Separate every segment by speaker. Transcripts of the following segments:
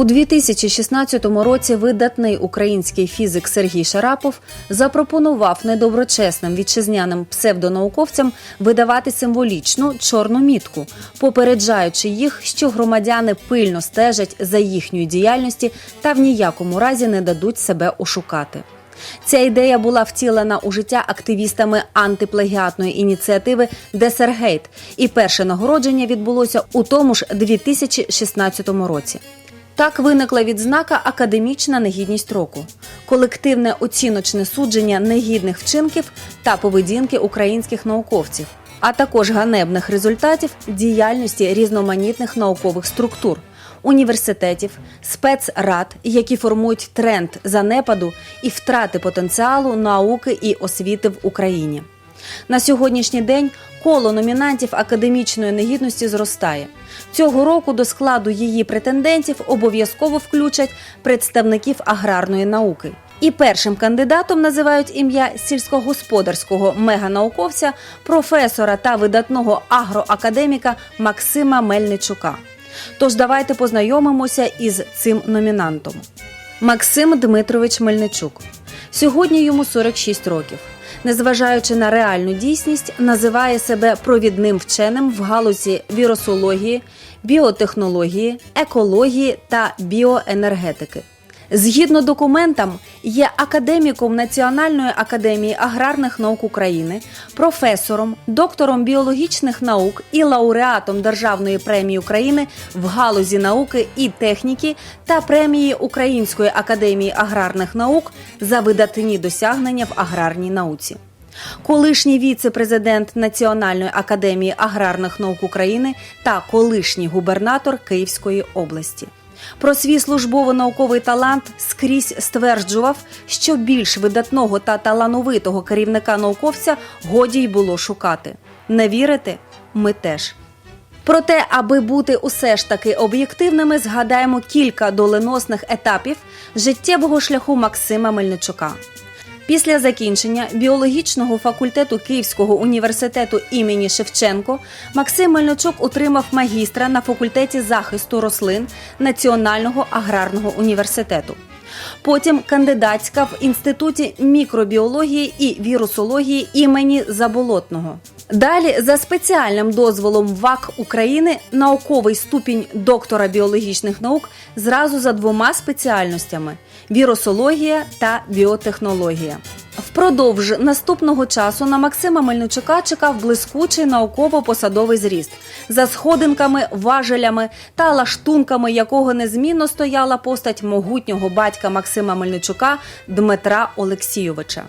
Speaker 1: У 2016 році видатний український фізик Сергій Шарапов запропонував недоброчесним вітчизняним псевдонауковцям видавати символічну чорну мітку, попереджаючи їх, що громадяни пильно стежать за їхньою діяльністю та в ніякому разі не дадуть себе ошукати. Ця ідея була втілена у життя активістами антиплагіатної ініціативи Десергейт, і перше нагородження відбулося у тому ж 2016 році. Так виникла відзнака академічна негідність року, колективне оціночне судження негідних вчинків та поведінки українських науковців, а також ганебних результатів діяльності різноманітних наукових структур, університетів, спецрад, які формують тренд занепаду і втрати потенціалу науки і освіти в Україні. На сьогоднішній день коло номінантів академічної негідності зростає. Цього року до складу її претендентів обов'язково включать представників аграрної науки. І першим кандидатом називають ім'я сільськогосподарського меганауковця, професора та видатного агроакадеміка Максима Мельничука. Тож давайте познайомимося із цим номінантом. Максим Дмитрович Мельничук. Сьогодні йому 46 років. Незважаючи на реальну дійсність, називає себе провідним вченим в галузі вірусології, біотехнології, екології та біоенергетики. Згідно документам, є академіком Національної академії аграрних наук України, професором, доктором біологічних наук і лауреатом Державної премії України в галузі науки і техніки та премії Української академії аграрних наук за видатні досягнення в аграрній науці. Колишній віце-президент Національної академії аграрних наук України та колишній губернатор Київської області. Про свій службово-науковий талант скрізь стверджував, що більш видатного та талановитого керівника науковця годі й було шукати. Не вірите? Ми теж. Проте, аби бути усе ж таки об'єктивними, згадаємо кілька доленосних етапів життєвого шляху Максима Мельничука. Після закінчення біологічного факультету Київського університету імені Шевченко Максим Мельничук отримав магістра на факультеті захисту рослин Національного аграрного університету. Потім кандидатська в інституті мікробіології і вірусології імені Заболотного. Далі, за спеціальним дозволом ВАК України, науковий ступінь доктора біологічних наук зразу за двома спеціальностями вірусологія та біотехнологія. Впродовж наступного часу на Максима Мельничука чекав блискучий науково-посадовий зріст за сходинками, важелями та лаштунками, якого незмінно стояла постать могутнього батька Максима Мельничука Дмитра Олексійовича.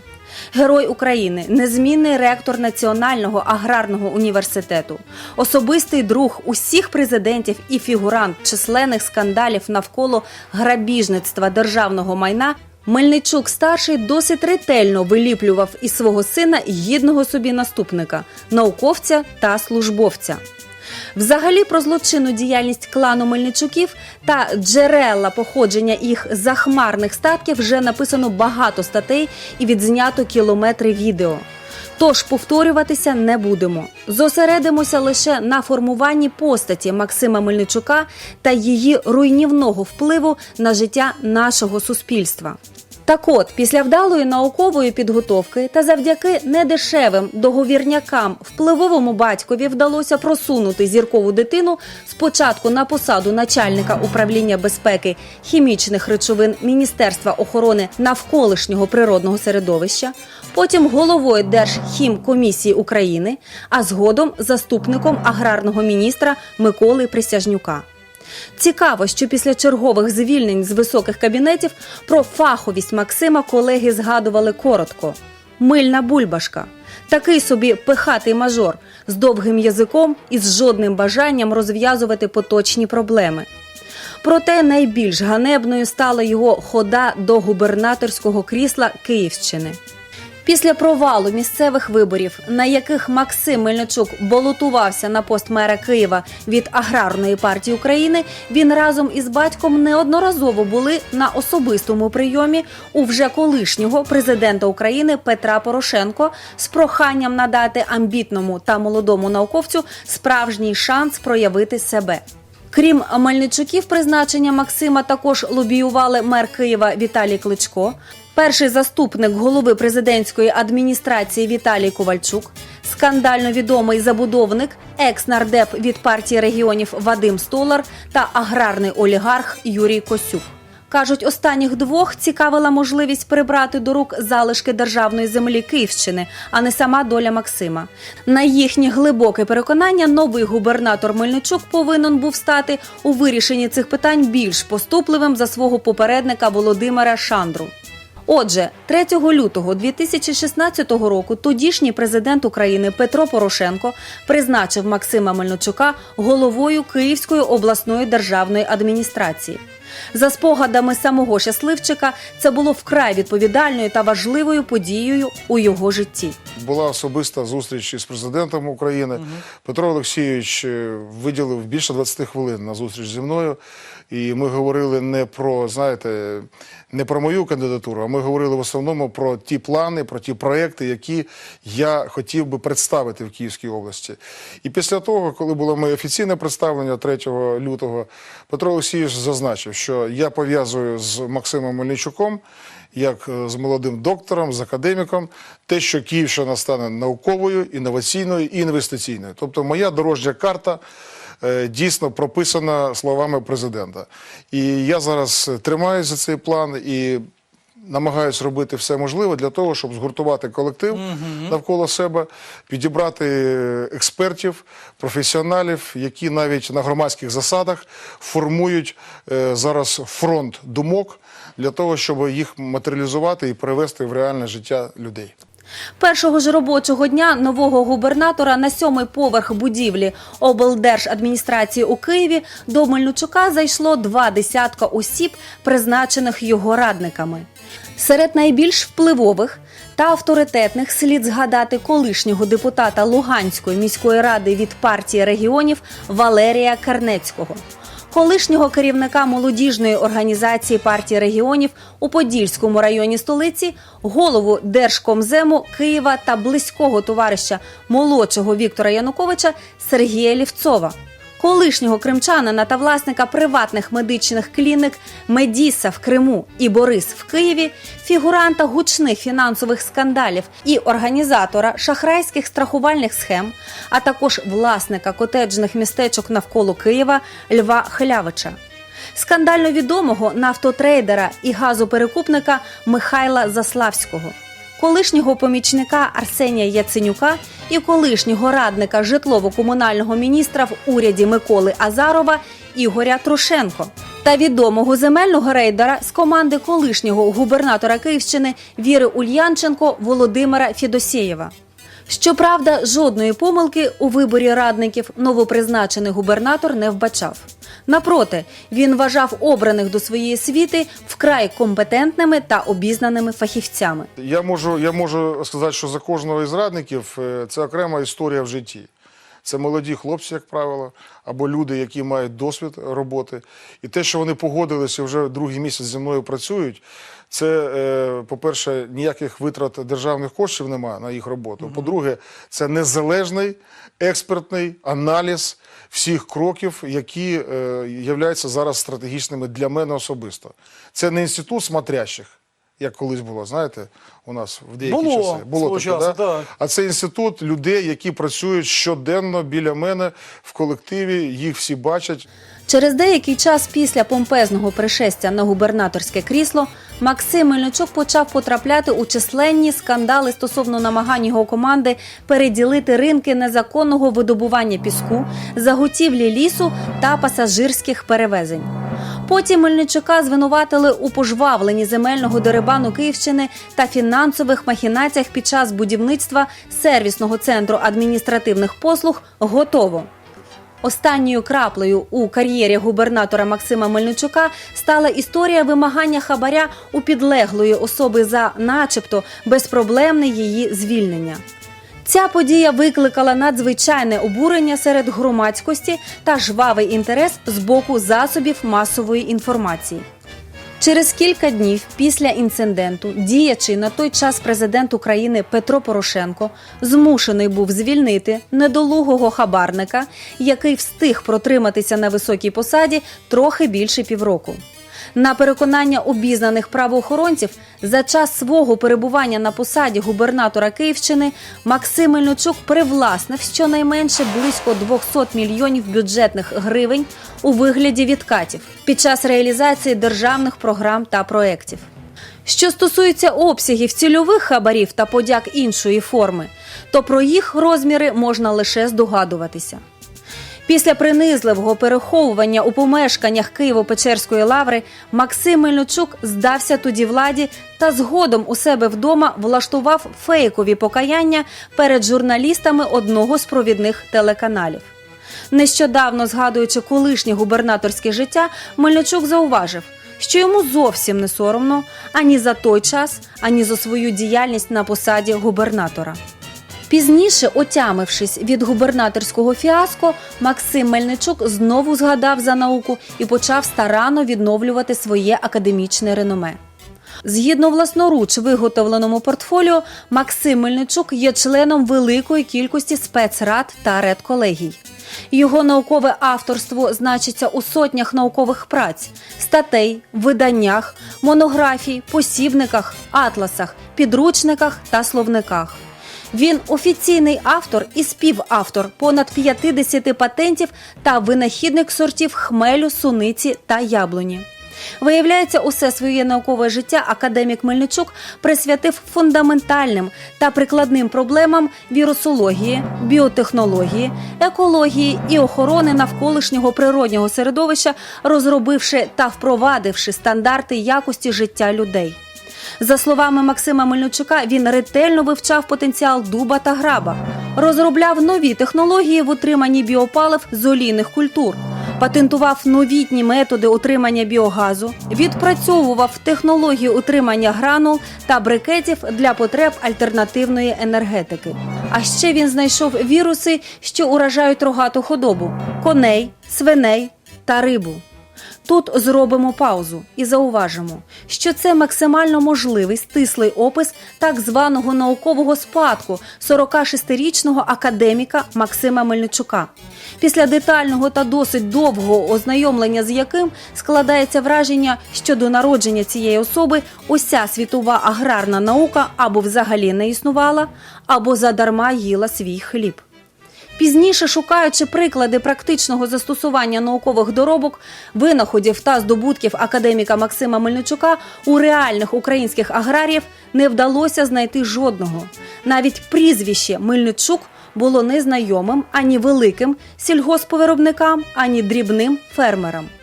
Speaker 1: Герой України, незмінний ректор Національного аграрного університету, особистий друг усіх президентів і фігурант численних скандалів навколо грабіжництва державного майна. Мельничук старший досить ретельно виліплював із свого сина гідного собі наступника, науковця та службовця. Взагалі про злочинну діяльність клану Мельничуків та джерела походження їх захмарних статків вже написано багато статей і відзнято кілометри відео. Тож повторюватися не будемо. Зосередимося лише на формуванні постаті Максима Мельничука та її руйнівного впливу на життя нашого суспільства. Так от, після вдалої наукової підготовки та завдяки недешевим договірнякам впливовому батькові вдалося просунути зіркову дитину спочатку на посаду начальника управління безпеки хімічних речовин Міністерства охорони навколишнього природного середовища, потім головою Держхімкомісії України, а згодом заступником аграрного міністра Миколи Присяжнюка. Цікаво, що після чергових звільнень з високих кабінетів про фаховість Максима колеги згадували коротко: мильна бульбашка. Такий собі пихатий мажор з довгим язиком і з жодним бажанням розв'язувати поточні проблеми. Проте найбільш ганебною стала його хода до губернаторського крісла Київщини. Після провалу місцевих виборів, на яких Максим Мельничук балотувався на пост мера Києва від аграрної партії України, він разом із батьком неодноразово були на особистому прийомі у вже колишнього президента України Петра Порошенко з проханням надати амбітному та молодому науковцю справжній шанс проявити себе. Крім Мельничуків, призначення Максима також лобіювали мер Києва Віталій Кличко, перший заступник голови президентської адміністрації Віталій Ковальчук, скандально відомий забудовник, екс-нардеп від партії регіонів Вадим Столар та аграрний олігарх Юрій Косюк. Кажуть, останніх двох цікавила можливість прибрати до рук залишки державної землі Київщини, а не сама доля Максима. На їхнє глибоке переконання, новий губернатор Мельничук повинен був стати у вирішенні цих питань більш поступливим за свого попередника Володимира Шандру. Отже, 3 лютого 2016 року тодішній президент України Петро Порошенко призначив Максима Мельничука головою Київської обласної державної адміністрації. За спогадами самого щасливчика, це було вкрай відповідальною та важливою подією у його житті.
Speaker 2: Була особиста зустріч із президентом України. Петро Олексійович е, виділив більше 20 хвилин на зустріч зі мною. І ми говорили не про, знаєте, не про мою кандидатуру, а ми говорили в основному про ті плани, про ті проекти, які я хотів би представити в Київській області. І після того, коли було моє офіційне представлення 3 лютого, Петро Олексійович зазначив, що я пов'язую з Максимом Мельничуком як е, з молодим доктором, з академіком, те, що Київщина стане науковою, інноваційною і інвестиційною. Тобто, моя дорожня карта дійсно прописана словами президента. І я зараз тримаюся за цей план і. Намагаюсь робити все можливе для того, щоб згуртувати колектив навколо себе, підібрати е, експертів, професіоналів, які навіть на громадських засадах формують е, зараз фронт думок для того, щоб їх матеріалізувати і перевести в реальне життя людей.
Speaker 1: Першого ж робочого дня нового губернатора на сьомий поверх будівлі облдержадміністрації у Києві до Мельничука зайшло два десятка осіб, призначених його радниками. Серед найбільш впливових та авторитетних слід згадати колишнього депутата Луганської міської ради від партії регіонів Валерія Карнецького колишнього керівника молодіжної організації партії регіонів у Подільському районі столиці, голову Держкомзему Києва та близького товариша молодшого Віктора Януковича Сергія Лівцова. Колишнього кримчанина та власника приватних медичних клінік Медіса в Криму і Борис в Києві, фігуранта гучних фінансових скандалів і організатора шахрайських страхувальних схем, а також власника котеджних містечок навколо Києва Льва Хлявича. Скандально відомого нафтотрейдера і газоперекупника Михайла Заславського колишнього помічника Арсенія Яценюка і колишнього радника житлово-комунального міністра в уряді Миколи Азарова Ігоря Трошенко та відомого земельного рейдера з команди колишнього губернатора Київщини Віри Ульянченко Володимира Фідосєєва. Щоправда, жодної помилки у виборі радників новопризначений губернатор не вбачав. Напроти, він вважав обраних до своєї світи вкрай компетентними та обізнаними фахівцями.
Speaker 2: Я можу, я можу сказати, що за кожного із радників е, це окрема історія в житті. Це молоді хлопці, як правило, або люди, які мають досвід роботи. І те, що вони погодилися вже другий місяць зі мною працюють, це, е, по-перше, ніяких витрат державних коштів немає на їх роботу. По-друге, це незалежний експертний аналіз всіх кроків, які е, являються зараз стратегічними для мене особисто. Це не інститут смотрящих. Як колись було, знаєте, у нас в деякі
Speaker 3: Було,
Speaker 2: часи
Speaker 3: свого
Speaker 2: таке, да?
Speaker 3: так.
Speaker 2: А це інститут людей, які працюють щоденно біля мене в колективі. Їх всі бачать.
Speaker 1: Через деякий час після помпезного пришестя на губернаторське крісло Максим Мельничук почав потрапляти у численні скандали стосовно намагань його команди переділити ринки незаконного видобування піску, заготівлі лісу та пасажирських перевезень. Потім Мельничука звинуватили у пожвавленні земельного дерибану Київщини та фінансових махінаціях під час будівництва сервісного центру адміністративних послуг готово. Останньою краплею у кар'єрі губернатора Максима Мельничука стала історія вимагання хабаря у підлеглої особи за, начебто, безпроблемне її звільнення. Ця подія викликала надзвичайне обурення серед громадськості та жвавий інтерес з боку засобів масової інформації. Через кілька днів після інциденту діячий на той час президент України Петро Порошенко змушений був звільнити недолугого хабарника, який встиг протриматися на високій посаді трохи більше півроку. На переконання обізнаних правоохоронців, за час свого перебування на посаді губернатора Київщини Максим Мельничук привласнив щонайменше близько 200 мільйонів бюджетних гривень у вигляді відкатів під час реалізації державних програм та проєктів. Що стосується обсягів цільових хабарів та подяк іншої форми, то про їх розміри можна лише здогадуватися. Після принизливого переховування у помешканнях Києво-Печерської лаври Максим Мельничук здався тоді владі та згодом у себе вдома влаштував фейкові покаяння перед журналістами одного з провідних телеканалів. Нещодавно згадуючи колишнє губернаторське життя, Мельничук зауважив, що йому зовсім не соромно ані за той час, ані за свою діяльність на посаді губернатора. Пізніше, отямившись від губернаторського фіаско, Максим Мельничук знову згадав за науку і почав старанно відновлювати своє академічне реноме. Згідно власноруч виготовленому портфоліо, Максим Мельничук є членом великої кількості спецрад та редколегій. Його наукове авторство значиться у сотнях наукових праць, статей, виданнях, монографій, посібниках, атласах, підручниках та словниках. Він офіційний автор і співавтор понад 50 патентів та винахідник сортів хмелю, суниці та яблуні. Виявляється, усе своє наукове життя академік Мельничук присвятив фундаментальним та прикладним проблемам вірусології, біотехнології, екології і охорони навколишнього природнього середовища, розробивши та впровадивши стандарти якості життя людей. За словами Максима Мельничука, він ретельно вивчав потенціал дуба та граба, розробляв нові технології в утриманні біопалив з олійних культур, патентував новітні методи утримання біогазу, відпрацьовував технології утримання гранул та брикетів для потреб альтернативної енергетики. А ще він знайшов віруси, що уражають рогату худобу коней, свиней та рибу. Тут зробимо паузу і зауважимо, що це максимально можливий стислий опис так званого наукового спадку 46-річного академіка Максима Мельничука. Після детального та досить довгого ознайомлення з яким складається враження, що до народження цієї особи уся світова аграрна наука або взагалі не існувала, або задарма їла свій хліб. Пізніше, шукаючи приклади практичного застосування наукових доробок, винаходів та здобутків академіка Максима Мельничука у реальних українських аграріїв не вдалося знайти жодного. Навіть прізвище Мельничук було незнайомим ані великим сільгоспвиробникам, ані дрібним фермерам.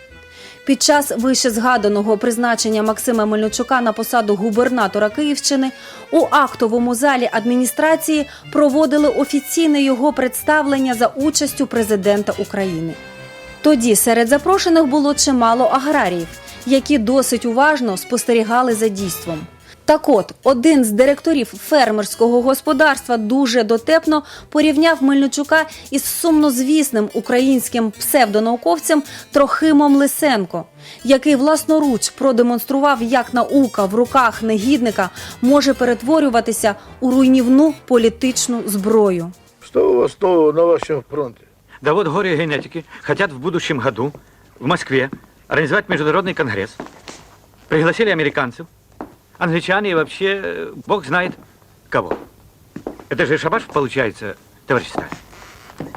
Speaker 1: Під час вище згаданого призначення Максима Мельничука на посаду губернатора Київщини у актовому залі адміністрації проводили офіційне його представлення за участю президента України. Тоді серед запрошених було чимало аграріїв, які досить уважно спостерігали за дійством. Так от, один з директорів фермерського господарства дуже дотепно порівняв Мельничука із сумнозвісним українським псевдонауковцем Трохимом Лисенко, який власноруч продемонстрував, як наука в руках негідника може перетворюватися у руйнівну політичну зброю.
Speaker 3: Что у вас на вашем фронте?
Speaker 4: Да вот горе генетики хотят в будущем году в Москве организовать международный конгресс. Пригласили американцев, англичане и вообще э, бог знает кого. Это же шабаш получается, товарищ Сталин.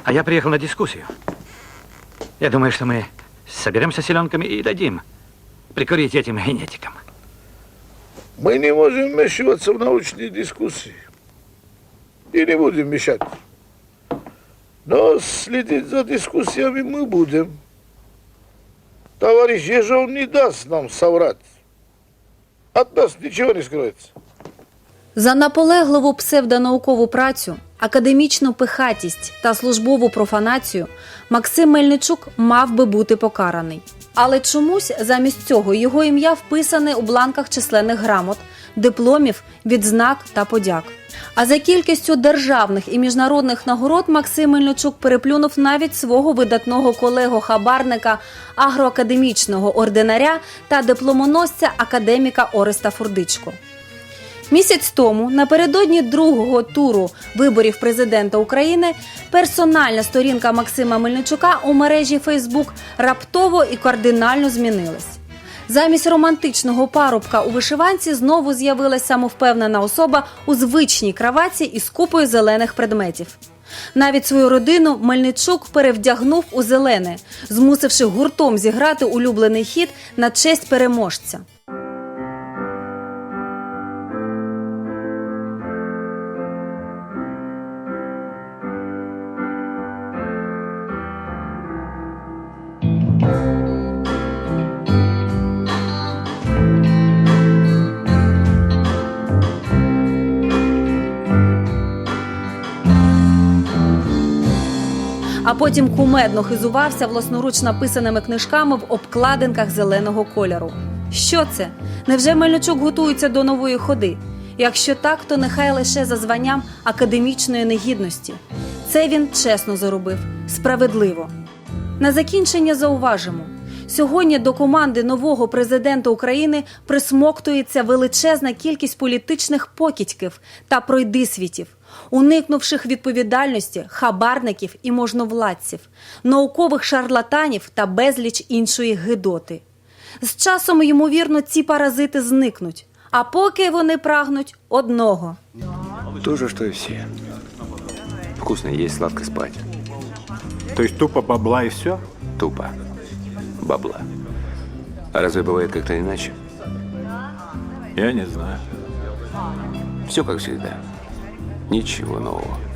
Speaker 4: А я приехал на дискуссию. Я думаю, что мы соберемся селенками и дадим прикурить этим генетикам.
Speaker 3: Мы не можем вмешиваться в научные дискуссии. И не будем мешать. Но следить за дискуссиями мы будем. Товарищ Ежов не даст нам соврать. От нас ничего не скроется.
Speaker 1: За наполегливу псевдонаукову працю, академічну пихатість та службову профанацію Максим Мельничук мав би бути покараний. Але чомусь замість цього його ім'я вписане у бланках численних грамот, дипломів, відзнак та подяк. А за кількістю державних і міжнародних нагород Максим Мельничук переплюнув навіть свого видатного колегу хабарника агроакадемічного ординаря та дипломоносця академіка Ореста Фурдичко. Місяць тому, напередодні другого туру виборів президента України, персональна сторінка Максима Мельничука у мережі Фейсбук раптово і кардинально змінилась. Замість романтичного парубка у вишиванці знову з'явилася самовпевнена особа у звичній краваці із купою зелених предметів. Навіть свою родину Мельничук перевдягнув у зелене, змусивши гуртом зіграти улюблений хід на честь переможця. Потім кумедно хизувався власноруч написаними книжками в обкладинках зеленого кольору. Що це? Невже Мельничук готується до нової ходи? Якщо так, то нехай лише за званням академічної негідності. Це він чесно заробив, справедливо. На закінчення зауважимо. Сьогодні до команди нового президента України присмоктується величезна кількість політичних покидьків та пройдисвітів, уникнувших відповідальності хабарників і можновладців, наукових шарлатанів та безліч іншої гидоти. З часом, ймовірно, ці паразити зникнуть, а поки вони прагнуть одного.
Speaker 5: То же, что и все. Вкусно есть, сладко спать.
Speaker 6: То есть тупо бабла и все?
Speaker 5: Тупо. Бабла. А разве бывает как-то иначе?
Speaker 6: Я не знаю.
Speaker 5: Все как всегда. Ничего нового.